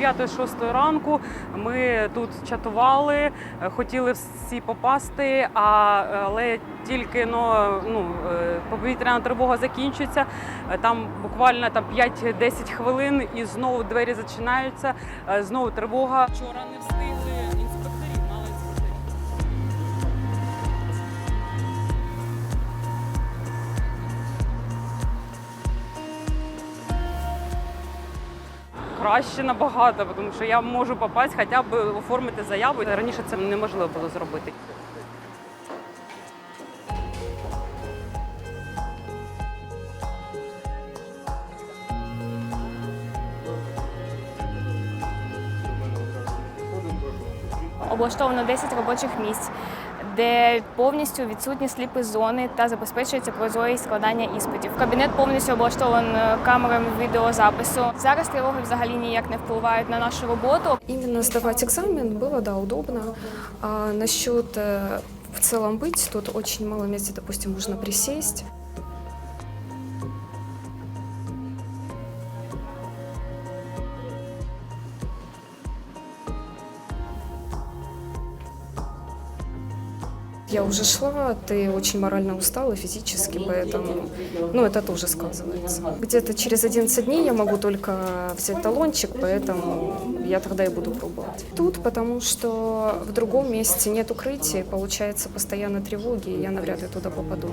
5-6 ранку ми тут чатували, хотіли всі попасти, але тільки ну, ну, е, повітряна тривога закінчується. е, Там буквально там 5-10 хвилин і знову двері зачиняються, е, знову тривога. Вчора не встигли Краще набагато, тому що я можу попасть, хоча б оформити заяву. Раніше це неможливо було зробити. Облаштовано 10 робочих місць, де повністю відсутні сліпі зони та забезпечується прозорість складання іспитів. Кабінет повністю облаштований камерами відеозапису. Зараз тривоги взагалі ніяк не впливають на нашу роботу. Именно сдавать экзамен было, да, удобно. А насчет э, в целом быть, тут очень мало места, допустим, можно присесть. Я уже шла, ты очень морально устала физически, поэтому, ну, это тоже сказывается. Где-то через 11 дней я могу только взять талончик, поэтому я тогда и буду пробовать. Тут, потому что в другом месте нет укрытия, получается постоянно тревоги, и я навряд ли туда попаду.